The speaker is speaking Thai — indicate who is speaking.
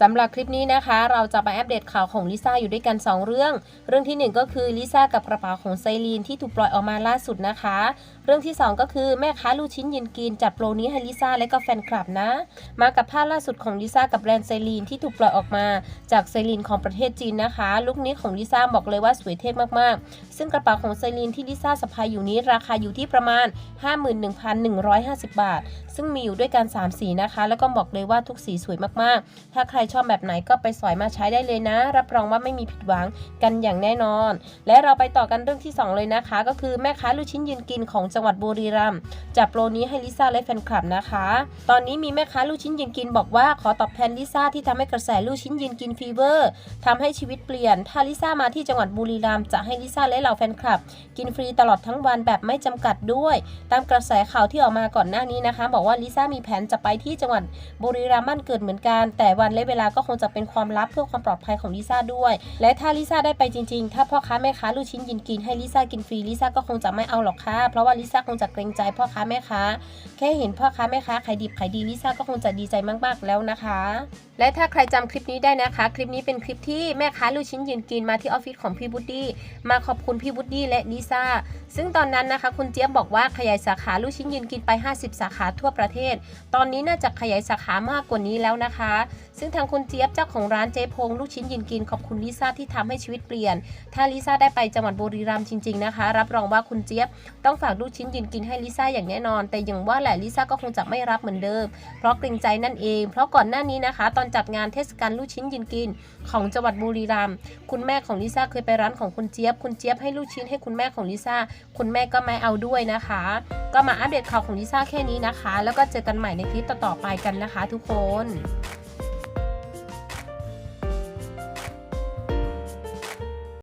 Speaker 1: สำหรับคลิปนี้นะคะ เราจะไปอัปเดตข่าวของลิซ่าอยู่ด้วยกัน 2 เรื่อง เรื่องทีหนึ่1 ก็คือลิซ่ากับกระเป๋าของไซรีนที่ถูกปล่อยออกมาล่าสุดนะคะ เรื่องที่ 2 ก็คือแม่ค้าลูกชิ้นยืนกินจัดโปรนี้ให้ลิซ่าและก็แฟนคลับนะ มากับภาพล่าสุดของลิซ่ากับแบรนด์ไซรีนที่ถูกปล่อยออกมา จากไซรีนของประเทศจีนนะคะ ลุคนี้ของลิซ่าบอกเลยว่าสวยเท่มากๆ ซึ่งกระเป๋าของไซรีนที่ลิซ่าสะพายอยู่นี้ราคาอยู่ที่ประมาณ 51,150 บาท ซึ่งมีอยู่ด้วยกัน3สีนะคะ แล้วก็บอกเลยว่าทุกสีสวยมากๆ ถ้าใครชอบแบบไหนก็ไปสอยมาใช้ได้เลยนะ รับรองว่าไม่มีผิดหวังกันอย่างแน่นอน และเราไปต่อกันเรื่องที่ 2 เลยนะคะ ก็คือแม่ค้าลูกชิ้นยืนกินของจังหวัดบุรีรัมย์จัดโปรนี้ให้ลิซ่าและแฟนคลับนะคะ ตอนนี้มีแม่ค้าลูกชิ้นยืนกินบอกว่าขอตอบแทนลิซ่าที่ทำให้กระแสลูกชิ้นยืนกินฟีเวอร์ทำให้ชีวิตเปลี่ยน ถ้าลิซ่ามาที่จังหวัดบุรีรัมย์จะให้ลิซ่าและเหล่าแฟนคลับ กินฟรีตลอดทั้งวันแบบไม่จำกัดด้วย ตามกระแสข่าวที่ออกมาก่อนหน้านี้นะคะ บอกว่าลิซ่ามีแผนจะไปที่จังหวัดบุรีรัมย์บ้านเกิดเหมือนกัน แต่วันและเวลาก็คงจะเป็นความลับเพื่อความปลอดภัยของลิซ่าด้วย และถ้าลิซ่าได้ไปจริงๆ ถ้าพ่อค้าแม่ค้าลูกชิ้นยินกินให้ลิซ่ากินฟรีลิซ่าก็คงจะไม่เอาหรอกค่ะ เพราะว่าลิซ่าคงจะเกรงใจพ่อค้าแม่ค้า แค่เห็นพ่อค้าแม่ค้าขายดิบขายดีลิซ่าก็คงจะดีใจมากๆแล้วนะคะ และถ้าใครจำคลิปนี้ได้นะคะ คลิปนี้เป็นคลิปที่แม่ค้าลูกชิ้นยืนกินมาที่ออฟฟิศของพี่บูดดี้มาขอบคุณพี่บูดดี้และลิซ่าซึ่งตอนนั้นนะคะ คุณเจี๊ยบบอกว่าขยายสาขาลูกชิ้นยืนกินไป 50 สาขาทั่วประเทศ ตอนนี้น่าจะขยายสาขามากกว่านี้แล้วนะคะ ซึ่งทางคุณเจี๊ยบเจ้าของร้านเจ๊พงลูกชิ้นยืนกินขอบคุณลิซ่าที่ทำให้ชีวิตเปลี่ยน ถ้าลิซ่าได้ไปจังหวัดบุรีรัมย์จริง ๆนะคะ รับรองว่าคุณเจี๊ยบต้องฝากลูกชิ้นยืนกินให้ลิซ่าอย่างแน่นอน แต่อย่างว่าแหละลิซ่าก็คงจะไม่รับเหมือนเดิม เพราะเกรงใจนั่นเอง เพราะก่อนหน้านี้นะคะ ตอนจัดงานเทศกาลลูกชิ้นยืนกิน ของจังหวัดบุรีรัมย์คุณแม่ของลิซ่าเคยไปร้านของคุณเจี๊ยบคุณเจี๊ยบให้ลูกชิ้นให้คุณแม่ของลิซ่าคุณแม่ก็ไม่เอาด้วยนะคะ ก็มาอัปเดตข่าวของลิซ่าแค่นี้นะคะ แล้วก็เจอกันใหม่ในคลิปต่อๆไปกันนะคะ ทุกคน